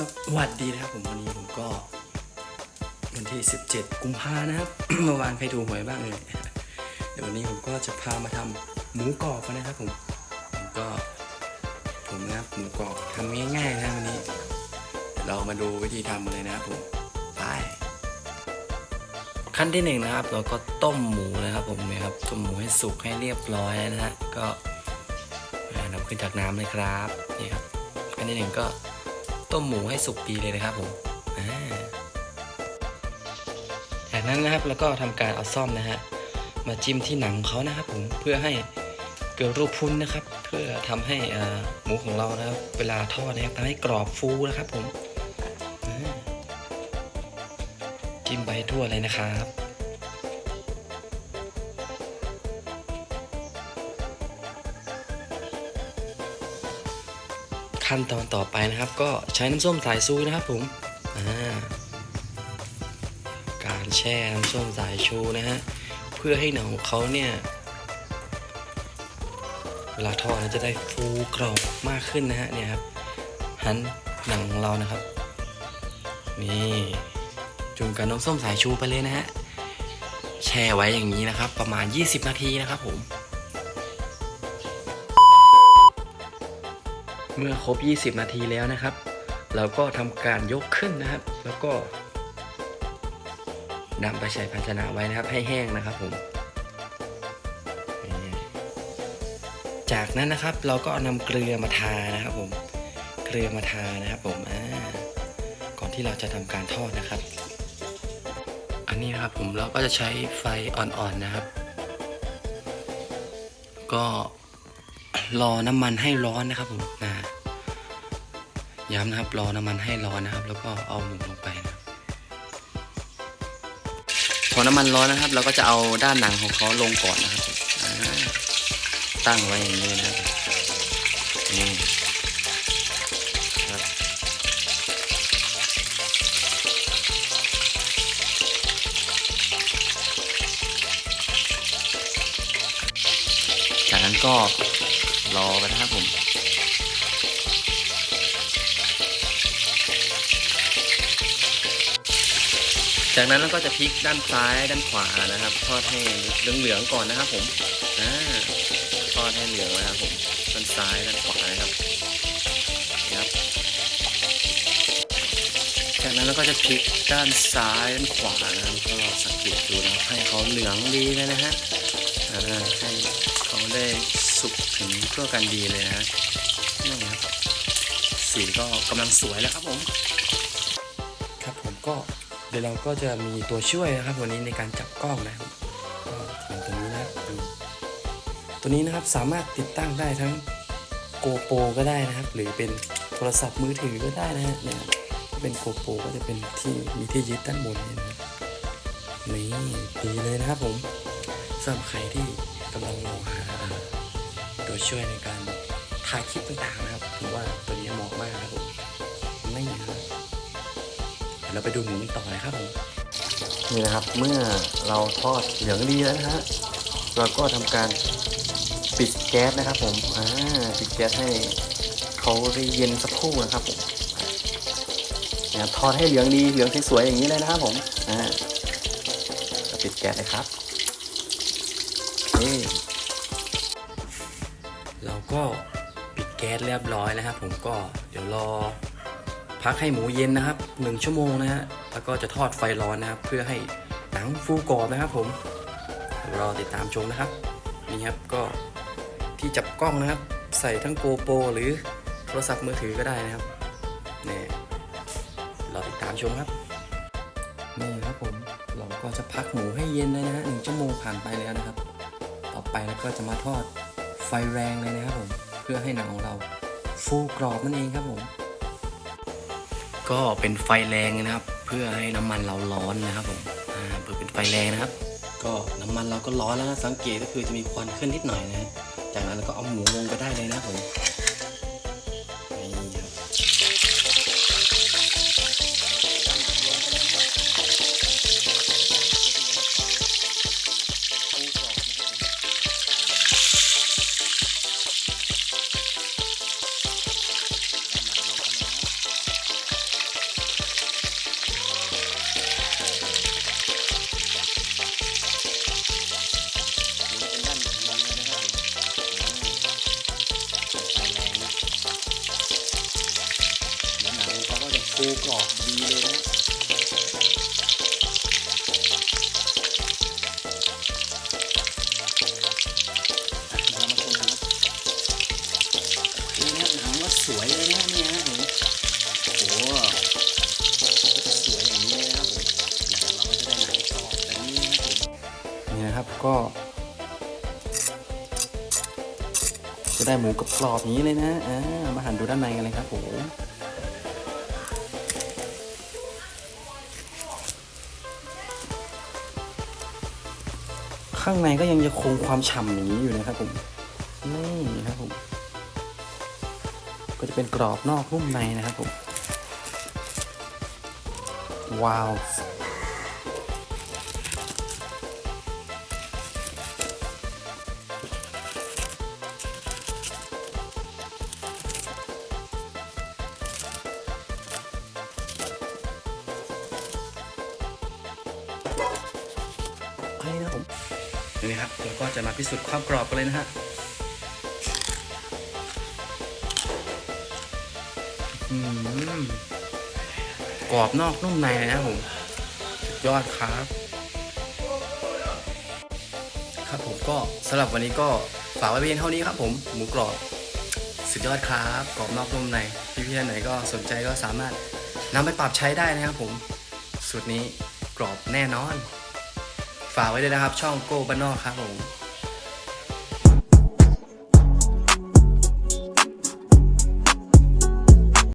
สวัสดีนะครับผมวันนี้ผมก็วันที่ 17 กุมภานะครับ เมื่อวานใครถูกหวยบ้างเลยเดี๋ยววันนี้ผมก็จะพามาทำหมูกรอบกันนะครับผมผมก็ผมนะครับหมูกรอบทำง่ายๆนะวันนี้ เรามาดูวิธีทำกันเลยนะครับผมไปขั้นที่หนึ่งนะครับ เราก็ต้มหมูนะครับผมเนี่ยครับต้มหมูให้สุกให้เรียบร้อยนะฮะก็อ่านำขึ้นจากน้ำเลยครับนี่ครับขั้นที่หนึ่งก็ ต้มหมูให้สุกดีเลยนะครับผมจากนั้นนะครับแล้วก็ทำการเอาซ่อมนะฮะมาจิ้มที่หนังเขานะครับผมเพื่อให้เกิดรูปพุ้นนะครับ เพื่อทำให้หมูของเรานะครับเวลาทอดนะครับทำให้กรอบฟูนะครับผมจิ้มไปทั่วเลยนะครับ ขั้นตอนต่อไปนะครับ ก็ใช้น้ำส้มสายชูนะครับผมการแช่น้ำส้มสายชูนะฮะเพื่อให้หนังของเขาเนี่ยเวลาทอดจะได้ฟูกรอบมากขึ้นนะฮะเนี่ยครับหันหนังของเรานะครับ นี่จุ่มกับน้ำส้มสายชูไปเลยนะฮะแช่ไว้อย่างนี้นะครับ ประมาณ 20 นาทีนะครับผม เมื่อครบ 20 นาทีแล้วนะครับ เราก็ทำการยกขึ้นนะครับ แล้วก็นำไปใส่ภาชนะไว้นะครับ ให้แห้งนะครับผม จากนั้นนะครับเราก็เอานำเกลือมาทานะครับผม เกลือมาทานะครับผมก่อนที่เราจะทำการทอดนะครับ อันนี้นะครับผมเราก็จะใช้ไฟอ่อนๆนะครับ ก็ รอน้ำมันให้ร้อนนะครับผมนะย้ำนะครับรอน้ำมันให้ร้อนนะครับ แล้วก็เอาหมูลงไปนะพอน้ำมันร้อนนะครับ เราก็จะเอาด้านหนังของเขาลงก่อนนะครับตั้งไว้อย่างนี้นะครับนี่ครับจากนั้นก็ รอกันนะครับผมจากนั้นเราก็จะพลิกด้านซ้ายด้านขวานะครับทอดให้เหลืองๆก่อนนะครับผมอ่าทอดให้เหลืองนะครับผมด้านซ้ายด้านขวานะครับครับจากนั้นเราก็จะพลิกด้านซ้ายด้านขวานะครับก็สังเกตดูนะให้เขาเหลืองดีเลยนะฮะอ่าให้ เขาได้สุกถึงทั่วกันดีเลยนะนี่นะครับสีก็กำลังสวยแล้วครับผม ครับผมก็เดี๋ยวเราก็จะมีตัวช่วยนะครับ วันนี้ในการจับกล้องนะครับก็ตัวนี้นะตัวนี้นะครับสามารถติดตั้งได้ทั้งโกโปรก็ได้นะครับ หรือเป็นโทรศัพท์มือถือก็ได้นะฮะเนี่ยเป็นโกโปรก็จะเป็นที่มีที่ยึดด้านบนเนี่ยนะนี่ดีเลยนะครับผมสำหรับใครที่ กำลังมองหาตัวช่วยในการถ่ายคลิปต่างๆนะครับผมว่าตัวนี้เหมาะมากนะครับผมไม่เยอะเดี๋ยวเราไปดูหมูต่อเลยครับผมนี่นะครับเมื่อเราทอดเหลืองดีแล้วนะฮะเราก็ทำการปิดแก๊สนะครับผมอ่าปิดแก๊สให้เขาได้เย็นสักครู่นะครับผมเนี่ยทอดให้เหลืองดีเหลืองสวยๆอย่างนี้เลยนะครับผมอ่าปิดแก๊สเลยครับ ก็ปิดแก๊สเรียบร้อยแล้วครับ ผมก็เดี๋ยวรอพักให้หมูเย็นนะครับหนึ่งชั่วโมงนะฮะแล้วก็จะทอดไฟร้อนนะครับ เพื่อให้หนังฟูกรอบนะครับ ผมรอติดตามชมนะครับนี่ครับก็ที่จับกล้องนะครับ ใส่ทั้งโกโปรหรือโทรศัพท์มือถือก็ได้นะครับนี่รอติดตามชมครับนี่ครับผมเราก็จะพักหมูให้เย็นเลยนะฮะหนึ่งชั่วโมงผ่านไปแล้วนะครับ ต่อไปแล้วก็จะมาทอด ไฟแรงเลยนะครับผมเพื่อให้หนังของเราฟูกรอบนั่นเองครับผม ก็เป็นไฟแรงนะครับ เพื่อให้น้ำมันเราร้อนนะครับผมอ่าเพื่อเป็นไฟแรงนะครับ ก็น้ำมันเราก็ร้อนแล้วนะสังเกตก็คือจะมีควันขึ้นนิดหน่อยนะฮะจากนั้นเราก็เอาหมูลงไปได้เลยนะครับผม ฟูกรอบดีเลยนะเรามาชมกันครับนี่นะหนังว่าสวยเลยนะเนี่ยนะผมโอ้โหจะสวยอย่างนี้เลยนะครับผมเดี๋ยวเราก็จะได้หนังกรอบแบบนี้นะครับผมนี่นะครับก็ จะได้หมูกรอบๆนี้เลยนะอ่ามาหั่นดูด้านในกันเลยครับผม ข้างในก็ยังจะคงความฉ่ำอย่างนี้อยู่นะครับผมนี่ครับผมก็จะเป็นกรอบนอกนุ่มในนะครับผมว้าวนี่นะผม นี่ครับเราก็จะมาพิสูจน์ความกรอบกันเลยนะฮะอืมกรอบนอกนุ่มในเลยนะครับผมสุดยอดครับ ครับผมก็สำหรับวันนี้ก็ฝากไว้เพียงเท่านี้ครับผมหมูกรอบสุดยอดครับกรอบนอกนุ่มในพี่ๆท่านไหนก็สนใจก็สามารถนำไปปรับใช้ได้นะครับผมสูตรนี้กรอบแน่นอน ฝากไว้ด้วยนะครับ ช่องโก้บ้านนอกครับผม